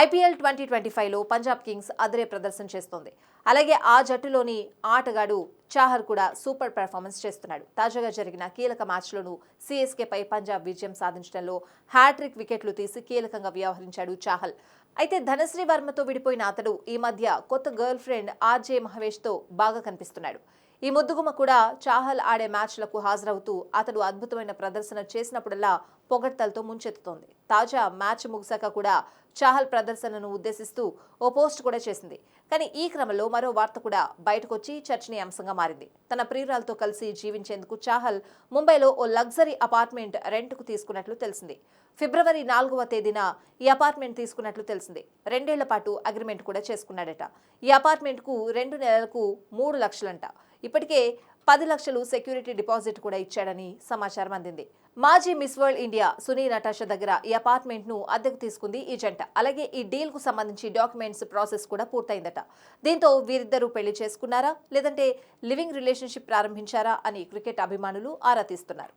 IPL twenty twenty ఫైవ్లో Punjab Kings అదిరే ప్రదర్శన చేస్తోంది. అలాగే ఆ జట్టులోని ఆటగాడు చాహర్ కూడా సూపర్ పెర్ఫార్మెన్స్ చేస్తున్నాడు. తాజాగా జరిగిన కీలక మ్యాచ్లోనూ సీఎస్కేపై పంజాబ్ విజయం సాధించడంలో హ్యాట్రిక్ వికెట్లు తీసి కీలకంగా వ్యవహరించాడు చాహల్. అయితే ధనశ్రీ వర్మతో విడిపోయిన అతడు ఈ మధ్య కొత్త గర్ల్ ఫ్రెండ్ ఆర్జే మహేష్తో బాగా కనిపిస్తున్నాడు. ఈ ముద్దుగుమ కూడా చాహల్ ఆడే మ్యాచ్లకు హాజరవుతూ అతడు అద్భుతమైన ప్రదర్శన చేసినప్పుడల్లా పొగడ్తలతో ముంచెత్తుతోంది. తాజా మ్యాచ్ ముగిశాక కూడా చాహల్ ప్రదర్శనను ఉద్దేశిస్తూ ఓ పోస్ట్ కూడా చేసింది. కానీ ఈ క్రమంలో మరో వార్త కూడా బయటకొచ్చి చర్చనీయాంశంగా మారింది. తన ప్రియురాలతో కలిసి జీవించేందుకు చాహల్ ముంబైలో ఓ లగ్జరీ అపార్ట్మెంట్ రెంట్కు తీసుకున్నట్లు తెలిసింది. ఫిబ్రవరి నాలుగవ తేదీన ఈ అపార్ట్మెంట్ తీసుకున్నట్లు తెలిసింది. రెండేళ్ళ పాటు అగ్రిమెంట్ కూడా చేసుకున్నాడట. ఈ అపార్ట్మెంట్కు రెండు నెలలకు మూడు లక్షలంట. ఇప్పటికే పది లక్షలు సెక్యూరిటీ డిపాజిట్ కూడా ఇచ్చాడని సమాచారం అందింది. మాజీ మిస్ వరల్డ్ ఇండియా సునీ నటాషా దగ్గర ఈ అపార్ట్మెంట్ను అద్దెకు తీసుకుంది ఈ జంట. అలాగే ఈ డీల్కు సంబంధించి డాక్యుమెంట్స్ ప్రాసెస్ కూడా పూర్తయిందట. దీంతో వీరిద్దరూ పెళ్ళి చేసుకున్నారా? లేదంటే లివింగ్ రిలేషన్షిప్ ప్రారంభించారా? అని క్రికెట్ అభిమానులు ఆరా తీస్తున్నారు.